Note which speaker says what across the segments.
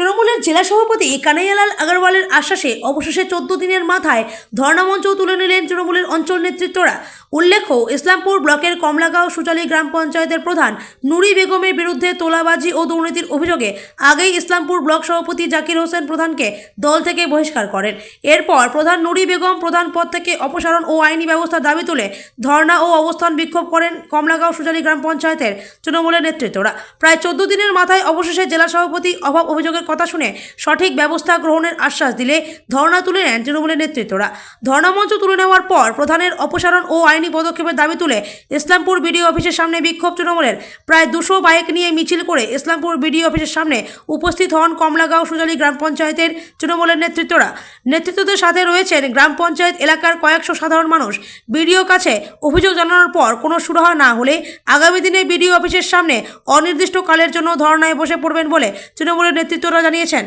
Speaker 1: তৃণমূলের জেলা সভাপতি কানাইয়ালাল আগরওয়ালের আশ্বাসে অবশেষে চোদ্দ দিনের মাথায় ধর্ণামঞ্চ তুলে নিলেন তৃণমূলের অঞ্চল নেতৃত্বরা। উল্লেখ্য, ইসলামপুর ব্লকের কমলাগাঁও সুচালী গ্রাম পঞ্চায়েতের প্রধান নুরি বেগমের বিরুদ্ধে তোলাবাজি ও দুর্নীতির অভিযোগে আগেই ইসলামপুর ব্লক সভাপতি জাকির হোসেন প্রধানকে দল থেকে বহিষ্কার করেন। এরপর প্রধান নুরি বেগম প্রধান পদ থেকে অপসারণ ও আইনি ব্যবস্থার দাবি তুলে ধর্ণা ও অবস্থান বিক্ষোভ করেন কমলাগাঁও সুচালী গ্রাম পঞ্চায়েতের তৃণমূলের নেতৃত্বরা। প্রায় চোদ্দ দিনের মাথায় অবশেষে জেলা সভাপতি অভাব অভিযোগের কথা শুনে সঠিক ব্যবস্থা গ্রহণের আশ্বাস দিলে ধর্ণা তুলে নেন তৃণমূলের নেতৃত্বরা। ধর্ণামঞ্চ তুলে নেওয়ার পর প্রধানের অপসারণ ও আইনি পদক্ষেপের দাবি তুলে ইসলামপুর বিডিও অফিসের সামনে বিক্ষোভ তৃণমূলের। প্রায় দুশো বাইক নিয়ে মিছিল করে ইসলামপুর বিডিও অফিসের সামনে উপস্থিত হন কমলাগাঁও সুজালি গ্রাম পঞ্চায়েতের তৃণমূলের নেতৃত্বরা। নেতৃত্বদের সাথে রয়েছেন গ্রাম পঞ্চায়েত এলাকার কয়েকশো সাধারণ মানুষ। বিডিও কাছে অভিযোগ জানানোর পর কোনো সুরাহা না হলে আগামী দিনে বিডিও অফিসের সামনে অনির্দিষ্টকালের জন্য ধর্নায় বসে পড়বেন বলে তৃণমূলের নেতৃত্বরা জানিয়েছেন।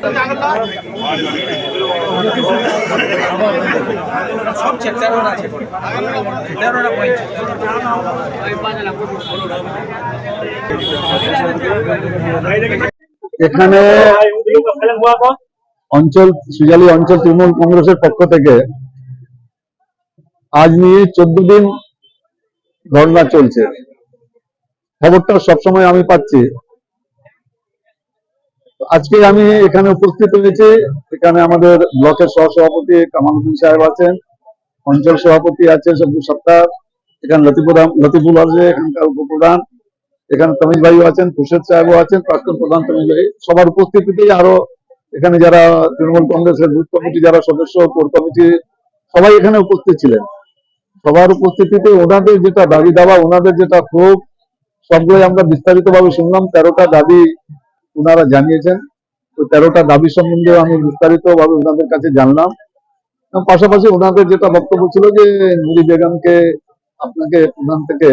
Speaker 2: সব তেরোটা আছে
Speaker 3: এখানে অঞ্চল, সুজালি অঞ্চল তৃণমূল কংগ্রেসের পক্ষ থেকে আজ নিয়ে চোদ্দ দিন ধর্ণা চলছে। খবরটা সবসময় আমি পাচ্ছি। আজকে আমি এখানে উপস্থিত হয়েছি এখানে আমাদের ব্লকের সহসভাপতি কামালুদ্দিন সাহেব আছেন, অঞ্চল সভাপতি আছেন সবুজ সত্তার, এখানে লতিফুর লতিফুল আছে, এখানকার উপপ্রধান, এখানে তমিজ ভাইও আছেন, খুরশেদ সাহেবও আছেন, প্রাক্তন প্রধান তমিজ ভাই। সবার উপস্থিতিতেই আরও এখানে যারা তৃণমূল কংগ্রেসের বুথ কমিটি, যারা সদস্য, কোর কমিটি, সবাই এখানে উপস্থিত ছিলেন। সবার উপস্থিতিতে ওনাদের যেটা দাবি দাবা ওনাদের যেটা ক্ষোভ, সবগুলোই আমরা বিস্তারিত ভাবে শুনলাম। তেরোটা দাবি ওনারা জানিয়েছেন। তো তেরোটা দাবি সম্বন্ধে আমি বিস্তারিত ভাবে ওনাদের কাছে জানলাম। পাশাপাশি ওনাদের যেটা বক্তব্য ছিল যে, নুরি বেগমকে আপনাকে প্রধান থেকে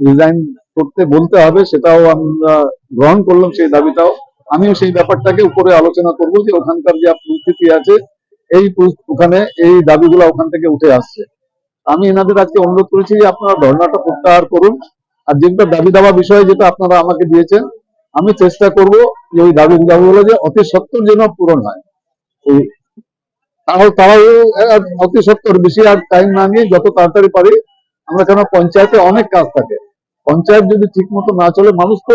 Speaker 3: রিজাইন করতে বলতে হবে, সেটাও আমরা গ্রহণ করলাম সেই দাবিটাও। আমিও সেই ব্যাপারটাকে উপরে আলোচনা করব যে, ওখানকার যে পরিস্থিতি আছে, এই ওখানে এই দাবিগুলো ওখান থেকে উঠে আসছে। আমি এনাদের আজকে অনুরোধ করেছি যে, আপনারা ধর্ণাটা প্রত্যাহার করুন। আর যেটা দাবি দাবা বিষয়ে যেটা আপনারা আমাকে দিয়েছেন আমি চেষ্টা করব যে ওই দাবি দাবিগুলো যে অতি সত্তর যেন পূরণ হয়। তাহলে তারাও অতি সত্তর বেশি আর টাইম না নিয়ে যত তাড়াতাড়ি পারি, আমরা কেন পঞ্চায়েতে অনেক কাজ থাকে। পঞ্চায়েত যদি ঠিক মতো না চলে, মানুষ তো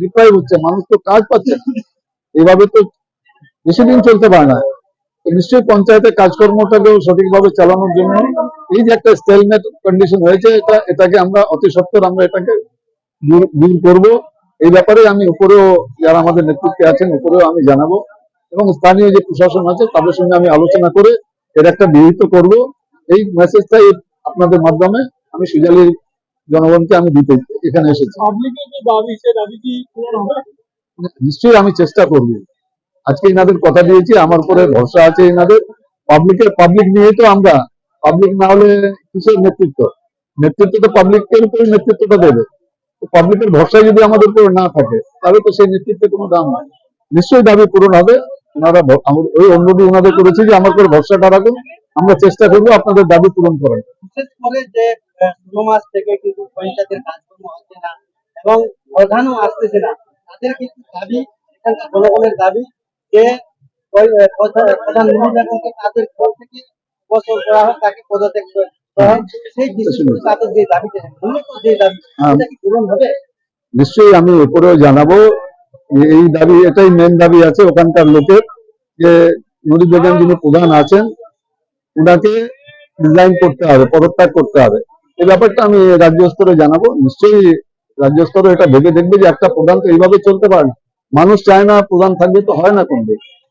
Speaker 3: ডিপ্রাইভ হচ্ছে, মানুষ তো কাজ পাচ্ছে। এইভাবে তো বেশি দিন চলতে পারে না। নিশ্চয়ই পঞ্চায়েতের কাজকর্মটাকেও সঠিকভাবে চালানোর জন্য এই যে একটা স্টেলমেট কন্ডিশন হয়েছে, এটা, এটাকে আমরা অতি সত্তর আমরা এটাকে দূর দূর করব। এই ব্যাপারে আমি উপরেও যারা আমাদের নেতৃত্বে আছেন উপরেও আমি জানাব। এবং স্থানীয় যে প্রশাসন আছে তাদের সঙ্গে আমি আলোচনা করে এর একটা বিহিত করব। এই মেসেজটা আপনাদের মাধ্যমে আমি সুজালির জনগণকে আমি দিতে এখানে এসেছি। নিশ্চয়ই আমি চেষ্টা করব। আজকে এনাদের কথা দিয়েছি আমার উপরে ভরসা আছে এনাদের। পাবলিকের পাবলিক নিয়ে তো আমরা পাবলিক না হলে কিসের নেতৃত্ব? নেতৃত্ব তো পাবলিকের উপরে নেতৃত্বটা দেবে। পাবলিকের ভরসা যদি আমাদের উপরে না থাকে, তাহলে তো সেই নেতৃত্বে কোনো দাম নাই। নিশ্চয়ই দাবি পূরণ হবে। ওনারা ওই অনুরোধ ওনাদের করেছি যে আমার উপর ভরসাটা রাখুন। আমরা চেষ্টা করব আপনাদের দাবি পূরণ করার।
Speaker 4: বিশেষ করে যে মাস থেকে কিন্তু পঞ্চায়েতের কাজকর্ম হচ্ছে না এবং প্রধানও আসতেছে না। তাদের কিন্তু দাবি জনগণের দাবি যে প্রধান- তাদের থেকে বছর করা তাকে পদত্যাগ করা
Speaker 3: হ্যাঁ।
Speaker 4: কি পূরণ হবে?
Speaker 3: নিশ্চয়ই আমি উপরেও জানাব। এই দাবি এটাই মেন দাবি আছে ওখানকার লোকের যে নুরি বেগম যিনি প্রধান আছেন ওনাকে রিজাইন করতে হবে পদত্যাগ করতে হবে। এই ব্যাপারটা আমি রাজ্য স্তরে জানাব। নিশ্চয়ই রাজ্য স্তরে এটা ভেবে দেখবে যে একটা প্রধান তো এইভাবে চলতে পারে। মানুষ চায় না প্রধান থাকবে তো হয় না কোন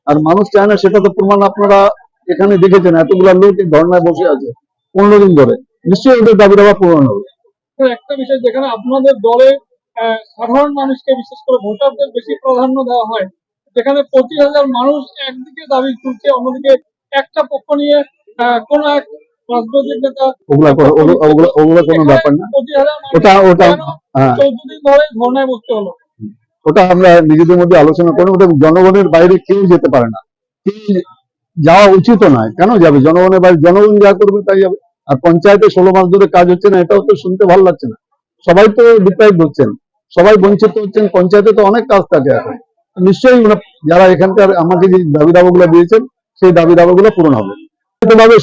Speaker 3: আর মানুষ চায় না সেটা তো প্রমাণ আপনারা এখানে দেখেছেন এতগুলা লোক ধর্নায় বসে আছে। পনেরো দিন ধরে। নিশ্চয়ই ওদের দাবি দাবা পূরণ হবে।
Speaker 5: একটা বিষয় যেখানে আপনাদের দলে সাধারণ মানুষকে বিশেষ করে ভোটারদের বেশি প্রাধান্য দেওয়া হয় যেখানে পঁচিশ হাজার মানুষ একদিকে দাবি তুলছে অন্যদিকে একটা পক্ষ নিয়ে কোনো এক রাজনৈতিক নেতা
Speaker 3: ওগুলা কোনো ব্যাপার না। ওটা ওটা হ্যাঁ।
Speaker 5: চৌদ্দ দিন ধরে ধর্নায় বসতে হলো।
Speaker 3: ওটা আমরা নিজেদের মধ্যে আলোচনা করি ওটা জনগণের বাইরে কেউ যেতে পারে না। যাওয়া উচিত নয়। কেন যাবে? জনগণের বাড়ি জনগণ যা করবে তাই যাবে। আর পঞ্চায়েতে ষোলো মাস ধরে কাজ হচ্ছে না, এটাও তো শুনতে ভালো লাগছে না। সবাই তো ডিপ্রাইভ হচ্ছেন। সবাই বঞ্চিত হচ্ছেন। পঞ্চায়েতে তো অনেক কাজ থাকে এখন। নিশ্চয়ই যারা এখানকার আমাকে যে দাবি দাবাগুলো দিয়েছেন, সেই দাবি দাবাগুলো পূরণ হবে।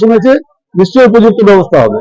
Speaker 3: শুনেছে, নিশ্চয়ই উপযুক্ত ব্যবস্থা হবে।